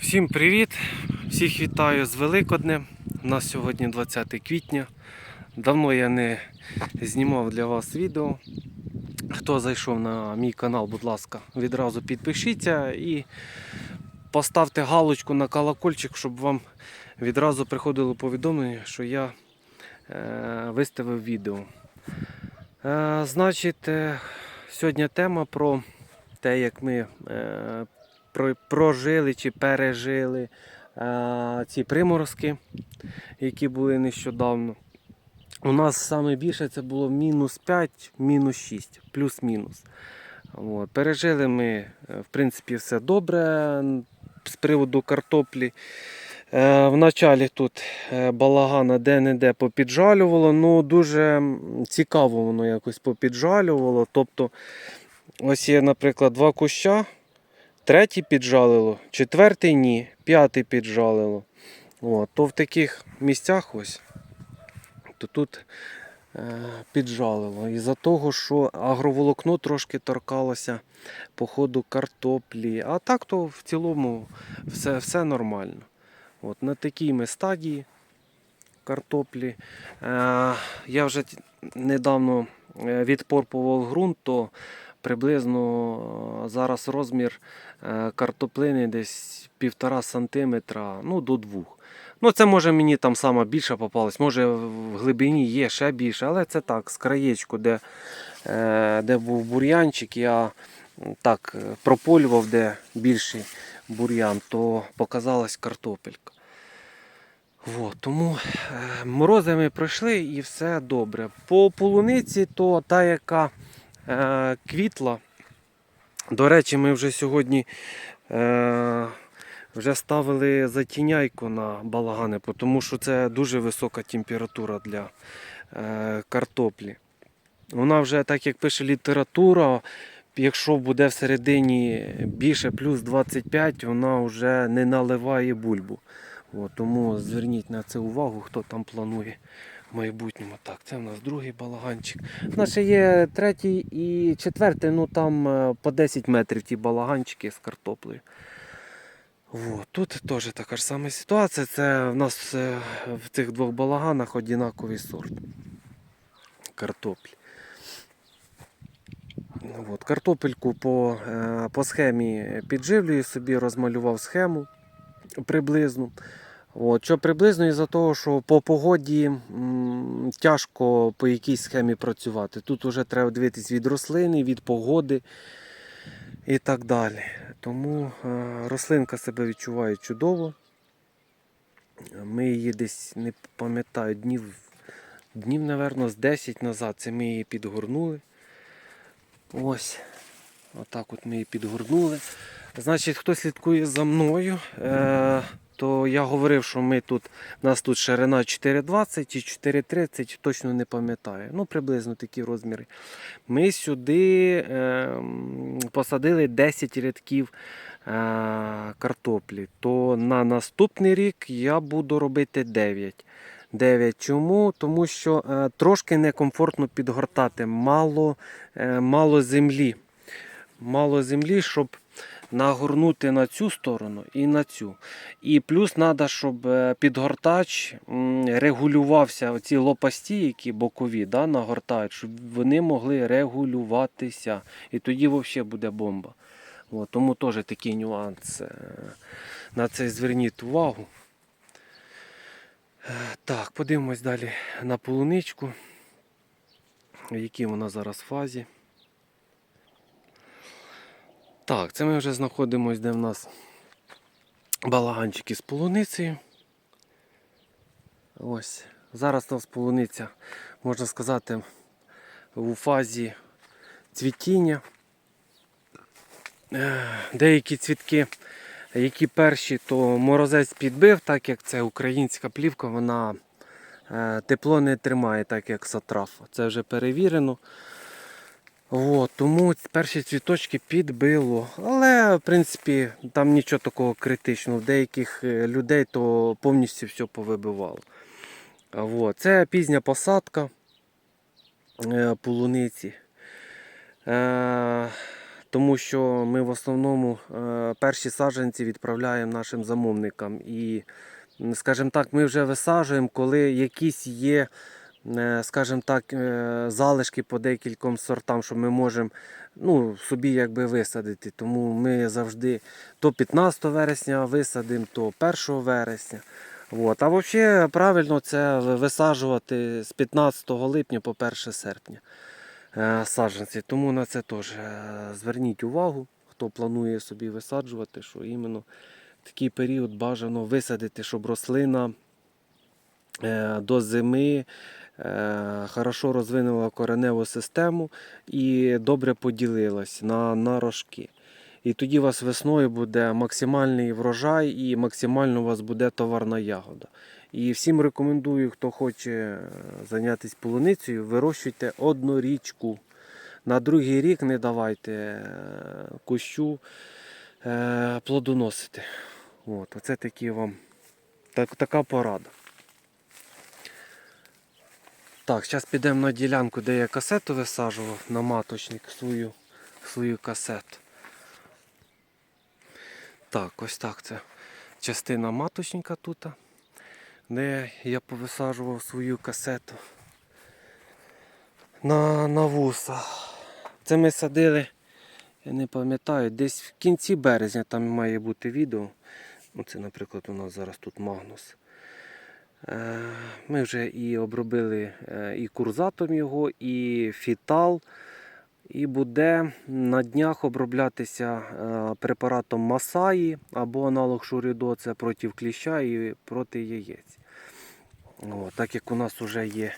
Всім привіт! Всіх вітаю з Великоднем. У нас сьогодні 20 квітня. Давно я не знімав для вас відео. Хто зайшов на мій канал, будь ласка, відразу підпишіться і поставте галочку на колокольчик, щоб вам відразу приходило повідомлення, що я е, виставив відео. Е, значить, е, сьогодні тема про те, як ми прожили чи пережили е, ці приморозки, які були нещодавно. У нас саме більше це було мінус 5, мінус 6, плюс-мінус. Пережили ми, е, в принципі, все добре з приводу картоплі. Е, Вначалі тут е, балагана де-не-де попіджалювало, ну дуже цікаво воно якось попіджалювало. Тобто, ось є, наприклад, два куща, третій піджалило, четвертий ні, п'ятий піджалило. От, то в таких місцях ось, то тут е, піджалило. Із-за того, що агроволокно трошки торкалося по ходу картоплі. А так то в цілому все, все нормально. От, на такій ми стадії картоплі. Е, я вже недавно е, відпорпував ґрунт, то приблизно е, зараз розмір е, картоплини десь півтора сантиметра, ну до двох. Ну, це може мені там сама більша попалась, може в глибині є ще більше, але це так, з краєчку, де, е, де був бур'янчик, я так прополював, де більший бур'ян, то показалась картопелька. От, тому морози ми пройшли і все добре. По полуниці, то та, яка квітла. До речі, ми вже сьогодні е, вже ставили затіняйку на балагани, тому що це дуже висока температура для е, картоплі. Вона вже, так як пише література, якщо буде всередині більше плюс 25, вона вже не наливає бульбу. От, тому зверніть на це увагу, хто там планує в майбутньому. Так, це в нас другий балаганчик. У нас ще є третій і четвертий, ну там е, по 10 метрів ті балаганчики з картоплею. От, тут теж така ж сама ситуація. Це в нас е, в цих двох балаганах однаковий сорт картоплі. От, картопельку по, е, по схемі підживлюю собі, розмалював схему приблизно. От, що приблизно із-за того, що по погоді м, тяжко по якійсь схемі працювати. Тут вже треба дивитись від рослини, від погоди і так далі. Тому е, рослинка себе відчуває чудово. Ми її десь не пам'ятаю днів, днів, напевно, з 10 назад. Це ми її підгорнули. Ось. Отак от ми її підгорнули. Значить, хто слідкує за мною, е, то я говорив, що ми тут, у нас тут ширина 4,20 чи 4,30, точно не пам'ятаю. Ну, приблизно такі розміри. Ми сюди е, посадили 10 рядків е, картоплі. То на наступний рік я буду робити 9. 9. Чому? Тому що е, трошки некомфортно підгортати, мало, е, мало землі. Мало землі, щоб нагорнути на цю сторону і на цю. І плюс треба, щоб е, підгортач регулювався, оці лопасті, які бокові да, нагортають, щоб вони могли регулюватися. І тоді взагалі буде бомба. От, тому теж такий нюанс. е, На це зверніть увагу. Е, Так, подивимось далі на полуничку, в якій вона зараз в фазі. Так, це ми вже знаходимося, де в нас балаганчики з полуницею. Ось. Зараз у нас полуниця, можна сказати, у фазі цвітіння. Е, Деякі цвітки, які перші, то морозець підбив, так як це українська плівка, вона е, тепло не тримає, так як сатрафа. Це вже перевірено. От, тому перші цвіточки підбило. Але, в принципі, там нічого такого критичного. В деяких е, людей то повністю все повибивало. От. Це пізня посадка е, полуниці. Е, тому що ми в основному перші саджанці відправляємо нашим замовникам. І, скажімо так, ми вже висаджуємо, коли якісь є, скажімо так, е, залишки по декільком сортам, що ми можемо ну, собі якби висадити. Тому ми завжди то 15 вересня висадимо, то 1 вересня. От. А взагалі правильно це висаджувати з 15 липня по 1 серпня е, саджанці. Тому на це теж е, зверніть увагу, хто планує собі висаджувати, що іменно такий період бажано висадити, щоб рослина е, до зими е, хорошо розвинула кореневу систему і добре поділилась на, на рожки. І тоді у вас весною буде максимальний врожай і максимально у вас буде товарна ягода. І всім рекомендую, хто хоче е, зайнятися полуницею, вирощуйте однорічку. На другий рік не давайте е, кущу е, плодоносити. От, оце такі вам так, така порада. Так, зараз підемо на ділянку, де я касету висаджував на маточник свою, свою касету. Так, ось так це частина маточника тут, де я повисаджував свою касету на, на вуса. Це ми садили, я не пам'ятаю, десь в кінці березня там має бути відео. Оце, наприклад, у нас зараз тут Магнус. Е, Ми вже і обробили е, і курзатом його, і фітал. І буде на днях оброблятися е, препаратом Масаї або аналог Шурідо, це проти кліща і проти яєць. О, так як у нас вже є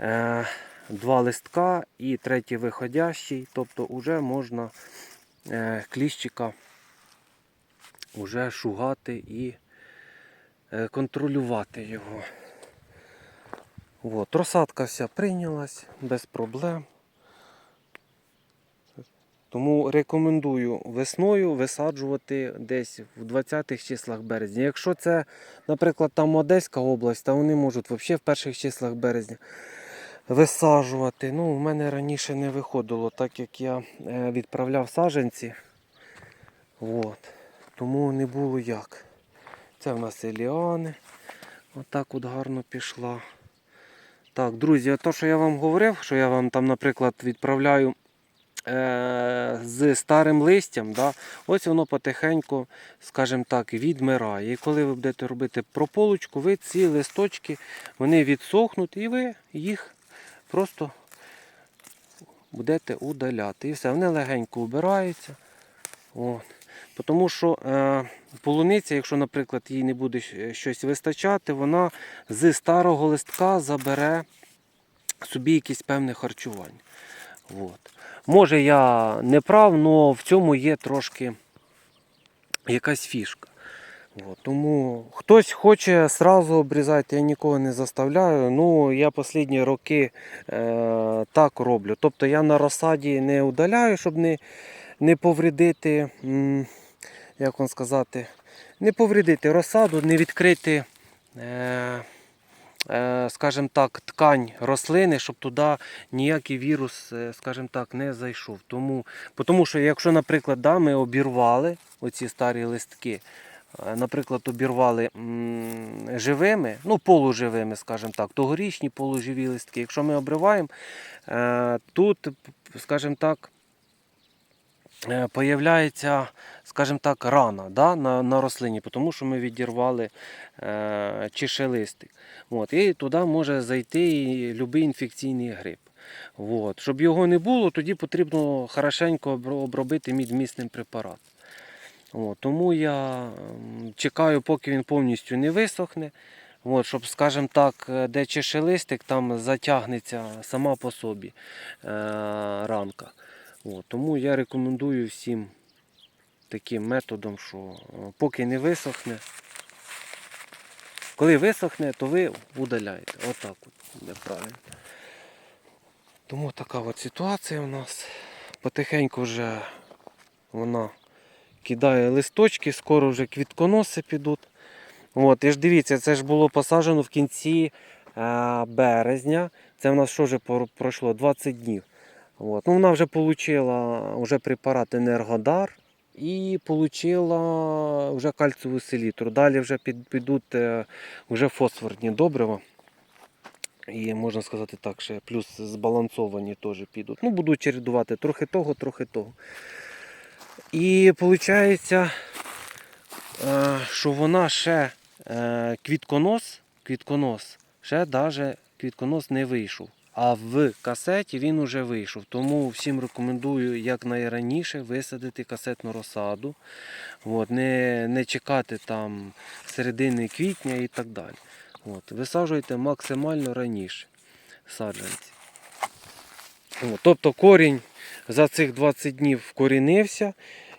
е, два листка і третій виходящий, тобто вже можна е, кліщика вже шугати і контролювати його. От, розсадка вся прийнялась без проблем. Тому рекомендую весною висаджувати десь в 20-х числах березня. Якщо це, наприклад, там Одеська область, то вони можуть взагалі в перших числах березня висаджувати. Ну, у мене раніше не виходило, так як я е, відправляв саджанці. От. Тому не було як. Це в нас еліани. Отак от гарно пішла. Так, друзі, то, що я вам говорив, що я вам там, наприклад, відправляю е, з старим листям, да, ось воно потихеньку, скажімо так, відмирає. І коли ви будете робити прополочку, ви ці листочки вони відсохнуть і ви їх просто будете удаляти. І все, вони легенько убираються. От. Тому що е, полуниця, якщо, наприклад, їй не буде щось вистачати, вона з старого листка забере собі якесь певне харчування. От. Може я не прав, але в цьому є трошки якась фішка. От. Тому хтось хоче сразу обрізати, я нікого не заставляю. Ну, я останні роки е, так роблю. Тобто я на розсаді не удаляю, щоб не, не повредити, м, як вам сказати, не повредити розсаду, не відкрити. Е, е, скажімо так, ткань рослини, щоб туди ніякий вірус, е, скажімо так, не зайшов. Тому, тому що, якщо, наприклад, да, ми обірвали оці старі листки, наприклад, обірвали живими, ну полуживими, скажімо так, тогорічні полуживі листки. Якщо ми обриваємо, тут, скажімо так, появляється, скажімо так, рана да, на, на рослині, тому що ми відірвали е, чешелистик. От, і туди може зайти і будь-який інфекційний грип. От. Щоб його не було, тоді потрібно хорошенько обробити мідмісним препаратом. От. Тому я чекаю, поки він повністю не висохне. От, щоб, скажімо так, е, де чешелистик, там затягнеться сама по собі е, ранка. От. Тому я рекомендую всім таким методом, що е, поки не висохне, коли висохне, то ви удаляєте. Отак от буде. Тому така от ситуація у нас. Потихеньку вже вона кидає листочки, скоро вже квітконоси підуть. От, і ж дивіться, це ж було посаджено в кінці е, березня. Це в нас що вже пройшло 20 днів. От. Ну, вона вже отримала вже препарат Енергодар і отримала вже кальцеву селітру. Далі вже під, підуть е, вже фосфорні добрива. І можна сказати так, ще плюс збалансовані теж підуть. Ну, буду чередувати трохи того, трохи того. І виходить, що вона ще е, квітконос, квітконос, ще навіть квітконос не вийшов. А в касеті він вже вийшов. Тому всім рекомендую якнайраніше висадити касетну розсаду. От, не, не чекати там середини квітня і так далі. От, висаджуйте максимально раніше саджанці. От, тобто корінь за цих 20 днів вкорінився.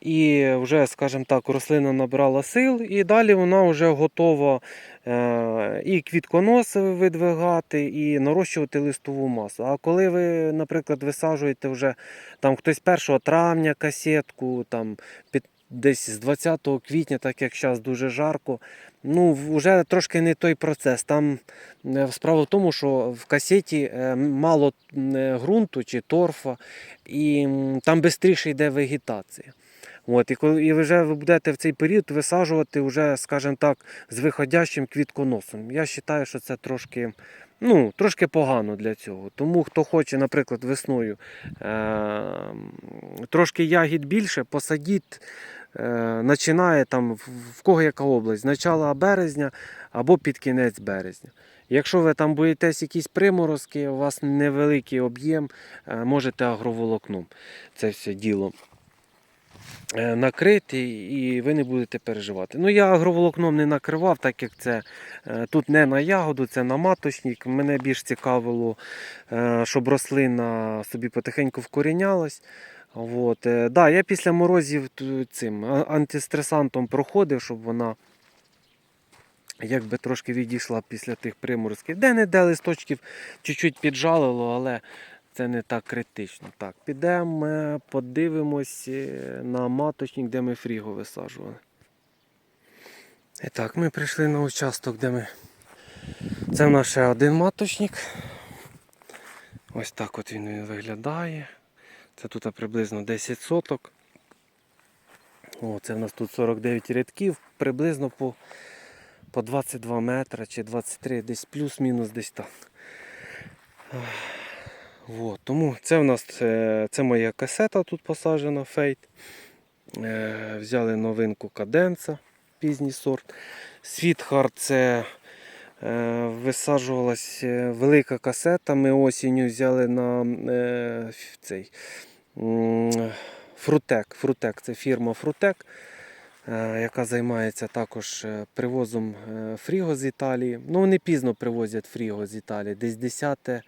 І вже, скажімо так, рослина набрала сил, і далі вона вже готова е, і квітконос видвигати, і нарощувати листову масу. А коли ви, наприклад, висаджуєте вже там хтось 1 травня касетку, там під, десь з 20 квітня, так як зараз дуже жарко, ну вже трошки не той процес. Там е, справа в тому, що в касеті е, мало ґрунту чи торфа, і там швидше йде вегетація. От, і коли і вже ви будете в цей період висаджувати вже, скажімо так, з виходящим квітконосом. Я вважаю, що це трошки, ну, трошки погано для цього. Тому хто хоче, наприклад, весною е- трошки ягід більше, посадіть, е- починає там в- кого яка область, з начала березня або під кінець березня. Якщо ви там боїтесь якісь приморозки, у вас невеликий об'єм, е, можете агроволокном це все діло накрити і ви не будете переживати. Ну, я агроволокном не накривав, так як це е, тут не на ягоду, це на маточник. Мене більш цікавило, е, щоб рослина собі потихеньку вкорінялась. От. е, Да, я після морозів цим антистресантом проходив, щоб вона якби трошки відійшла після тих приморозків. Де-не-де листочків чуть-чуть піджалило, але це не так критично. Так, підемо, подивимось е, на маточник, де ми фріго висаджували. І так, ми прийшли на участок, де ми. Це в нас ще один маточник. Ось так от він виглядає. Це тут приблизно 10 соток. О, це в нас тут 49 рядків, приблизно по, по 22 метри чи 23, десь плюс-мінус десь так. От, тому це в нас е, це моя касета тут посаджена фейт. Взяли новинку каденца, пізній сорт. Світхард це е, е, велика касета. Ми осінню взяли на е, цей Фрутек. Фрутек це фірма Фрутек, яка займається також привозом фріго з Італії. Ну, вони пізно привозять фріго з Італії, десь 10, е,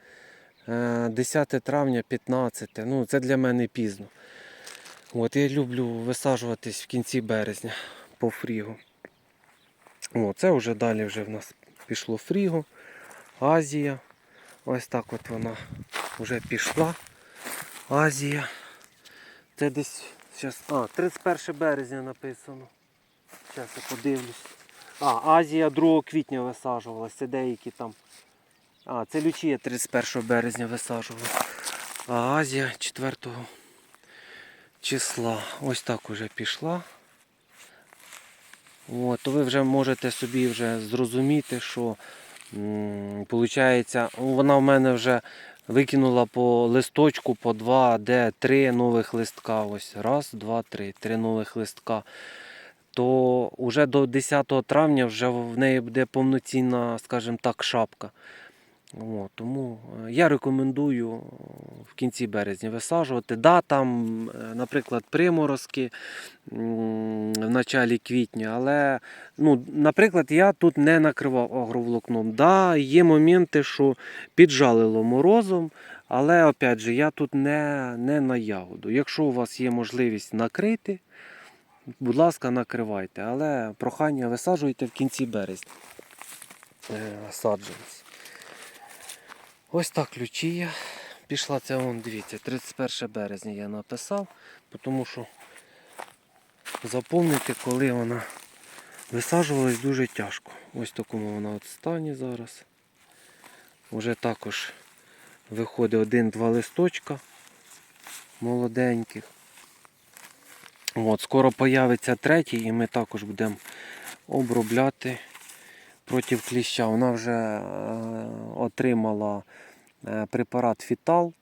10 травня, 15. Ну, це для мене пізно. От, я люблю висаджуватись в кінці березня по фрігу. О, це вже далі вже в нас пішло фріго, Азія. Ось так от вона вже пішла. Азія. Це десь зараз. А, 31 березня написано. Зараз я подивлюсь. А, Азія 2 квітня висаджувалася. Це деякі там. А, це Лючія 31 березня висаджувала. А Азія 4 числа. Ось так уже пішла. От, то ви вже можете собі вже зрозуміти, що м, получається, вона в мене вже викинула по листочку по два, де три нових листка. Ось раз, два, три, три нових листка. То вже до 10 травня вже в неї буде повноцінна, скажімо так, шапка. От, тому е, я рекомендую е, в кінці березня висаджувати. Да, там, е, наприклад, приморозки в началі квітня, але, ну, наприклад, я тут не накривав агроволокном. Да, є моменти, що піджалило морозом, але опять же, я тут не, не на ягоду. Якщо у вас є можливість накрити, будь ласка, накривайте. Але прохання висаджуйте в кінці березня. Саджанці. Ось так ключія. Пішла ця вон, дивіться, 31 березня я написав, тому що заповнити, коли вона висаджувалась дуже тяжко. Ось такому вона от стані зараз. Уже також виходить один-два листочка. молоденьких. От, скоро появиться третій, і ми також будемо обробляти проти кліща. Вона вже е, отримала е, препарат Фітал.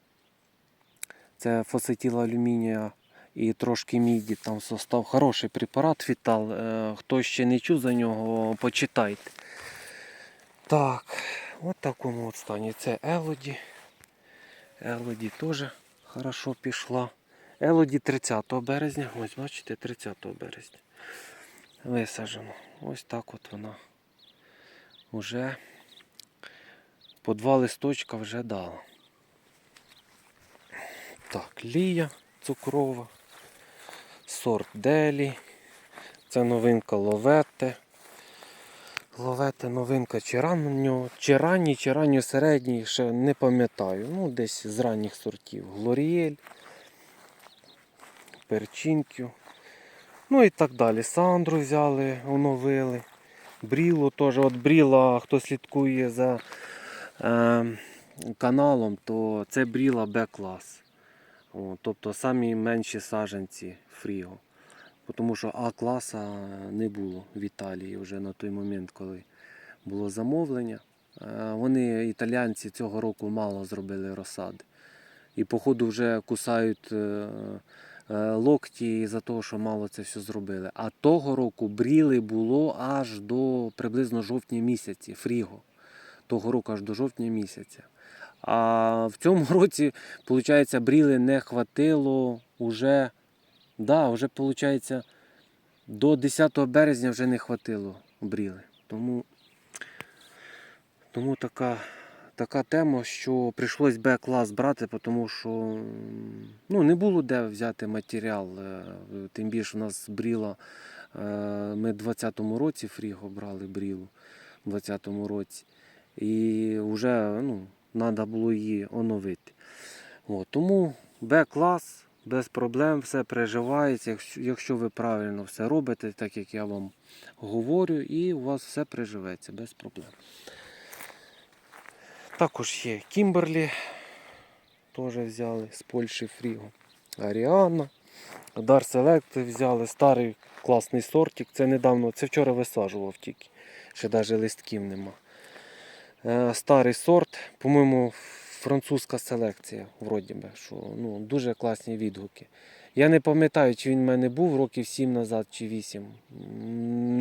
Це фосетіл алюмінія і трошки міді. Там состав хороший препарат Фітал. Е, хто ще не чув за нього, почитайте. Так, от такому от стані. Це Елоді. Елоді теж хорошо пішла. Елоді 30 березня. Ось бачите, 30 березня. Висаджено. Ось так от вона вже по два листочка вже дала. Так, лія цукрова, сорт Делі. Це новинка Ловетте. Ловетте новинка чи ранньо, чи ранній, чи ранньо середній, ще не пам'ятаю. Ну, десь з ранніх сортів. Глорієль, Перчинкю. Ну і так далі. Сандру взяли, оновили. Брілу теж. От Бріла, хто слідкує за е, каналом, то це Бріла Б-клас. Тобто самі менші саженці Фріго. Тому що А-класа не було в Італії вже на той момент, коли було замовлення. Е, Вони, італійці, цього року мало зробили розсади. І, походу, вже кусають е, локті за того, що мало це все зробили. А того року бріли було аж до приблизно жовтня місяці, фріго. Того року аж до жовтня місяця. А в цьому році, виходить, бріли не хватило уже, да, вже, виходить, до 10 березня вже не хватило бріли. Тому, тому така, така тема, що прийшлось Б-клас брати, тому що ну, не було де взяти матеріал. е, Тим більше у нас бріла. е, Ми в 20-му році фріго брали брілу в 20-му році. І вже ну, треба було її оновити. От, тому Б-клас без проблем, все переживається, якщо, якщо ви правильно все робите, так як я вам говорю, і у вас все приживеться без проблем. Також є Кімберлі, теж взяли з Польщі Фріго. Аріана. Дар Селект взяли старий класний сортик. Це недавно, це вчора висаджував тільки. Ще навіть листків нема. Е, Старий сорт, по-моєму, французька селекція, вроді би, що ну, дуже класні відгуки. Я не пам'ятаю, чи він в мене був років 7 назад чи 8.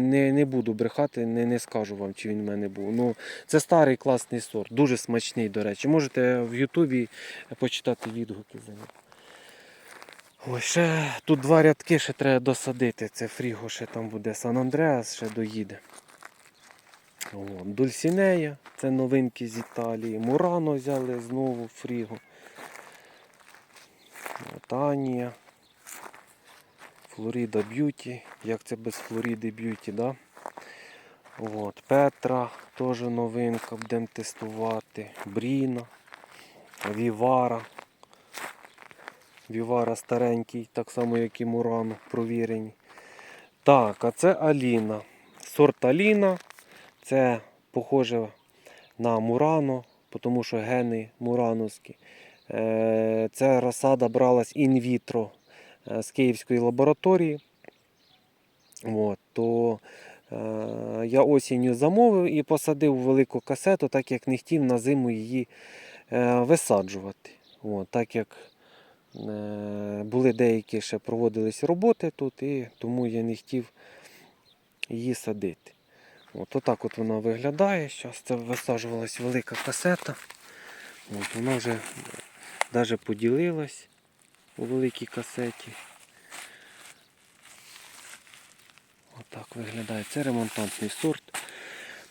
Не, не буду брехати, не, не скажу вам, чи він в мене був. Ну, це старий класний сорт, дуже смачний, до речі. Можете в Ютубі почитати відгуки за ним. Ой, ще тут два рядки ще треба досадити. Це Фріго ще там буде Сан Андреас, ще доїде. О, Дульсінея, це новинки з Італії. Мурано взяли знову Фріго. Танія. Флоріда Б'юті. Як це без Флоріди Б'юті, да? От, Петра теж новинка, будемо тестувати. Бріна, Вівара. Вівара старенький, так само, як і Мурано, провірені. Так, а це Аліна. Сорт Аліна. Це похоже на Мурано, тому що гени мурановські. Е, Ця розсада бралась інвітро з Київської лабораторії. От, то е, я осінню замовив і посадив велику касету, так як не хотів на зиму її е, висаджувати. От, так як е, були деякі ще проводились роботи тут, і тому я не хотів її садити. От отак от вона виглядає. Зараз це висаджувалась велика касета. От вона вже навіть поділилась у великій касеті. Отак виглядає. Це ремонтантний сорт.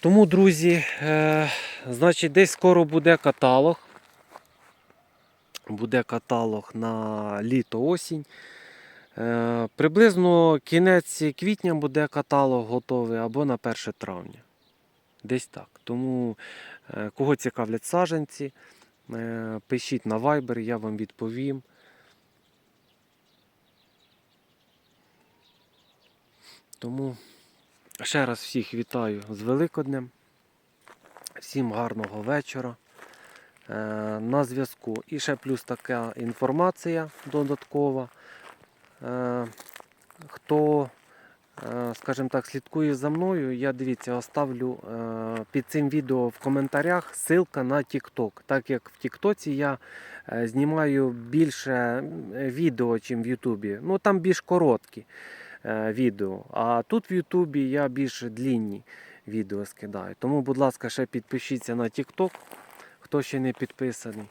Тому, друзі, е, значить, десь скоро буде каталог. Буде каталог на літо-осінь. Е, приблизно кінець квітня буде каталог готовий або на 1 травня. Десь так. Тому е, кого цікавлять саджанці, е, пишіть на Viber, я вам відповім. Тому ще раз всіх вітаю з Великоднем. Всім гарного вечора. е, на зв'язку. І ще плюс така інформація додаткова. Е, Хто, е, скажімо так, слідкує за мною, я дивіться, оставлю під цим відео в коментарях ссылка на TikTok. Так як в TikTok я знімаю більше відео, ніж в Ютубі. Ну там більш короткі відео. А тут в Ютубі я більш длінні відео скидаю. Тому, будь ласка, ще підпишіться на TikTok, хто ще не підписаний.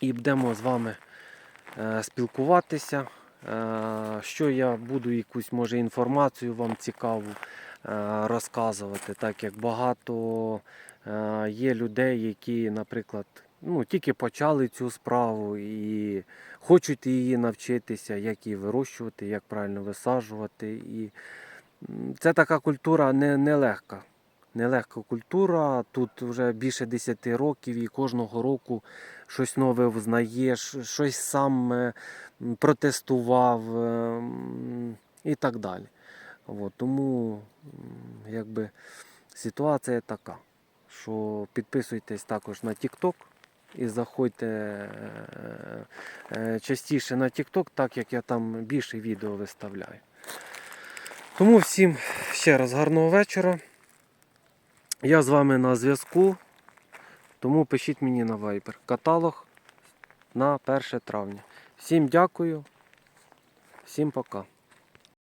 І будемо з вами е, спілкуватися. Е, Що я буду якусь може інформацію вам цікаву е, розказувати, так як багато е, є людей, які, наприклад, ну, тільки почали цю справу і хочуть її навчитися, як її вирощувати, як правильно висаджувати. І це така культура не, нелегка. Нелегка культура. Тут вже більше 10 років і кожного року щось нове взнаєш, щось сам е, протестував е, і так далі. От, тому якби, ситуація така, що підписуйтесь також на TikTok і заходьте е, е, частіше на TikTok, так як я там більше відео виставляю. Тому всім ще раз гарного вечора. Я з вами на зв'язку, тому пишіть мені на Viber. Каталог на 1 травня. Всім дякую, всім пока.